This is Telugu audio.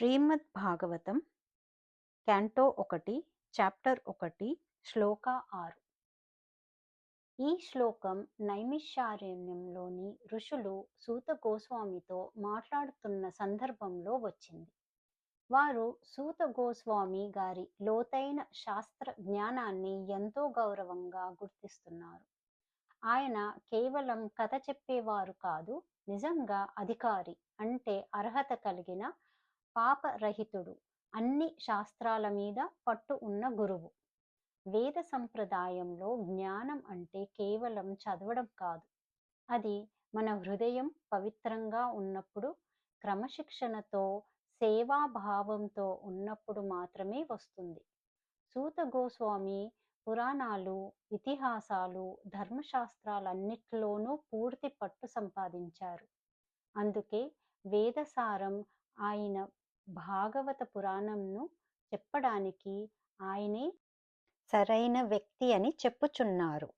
శ్రీమద్ భాగవతం క్యాంటో ఒకటి చాప్టర్ ఒకటి శ్లోక ఆరు. ఈ శ్లోకం నైమిషారణ్యంలోని ఋషులు సూత గోస్వామితో మాట్లాడుతున్న సందర్భంలో వచ్చింది. వారు సూత గోస్వామి గారి లోతైన శాస్త్ర జ్ఞానాన్ని ఎంతో గౌరవంగా గుర్తిస్తున్నారు. ఆయన కేవలం కథ చెప్పేవారు కాదు నిజంగా అధికారి అంటే అర్హత కలిగిన పాపరహితుడు అన్ని శాస్త్రాల మీద పట్టు ఉన్న గురువు. వేద సంప్రదాయంలో జ్ఞానం అంటే కేవలం చదవడం కాదు. అది మన హృదయం పవిత్రంగా ఉన్నప్పుడు క్రమశిక్షణతో సేవాభావంతో ఉన్నప్పుడు మాత్రమే వస్తుంది. సూత గోస్వామి పురాణాలు ఇతిహాసాలు ధర్మశాస్త్రాలన్నిటిలోనూ పూర్తి పట్టు సంపాదించారు. అందుకే వేదసారం ఆయన భాగవత పురాణంను చెప్పడానికి ఆయనే సరైన వ్యక్తి అని చెప్పుచున్నారు.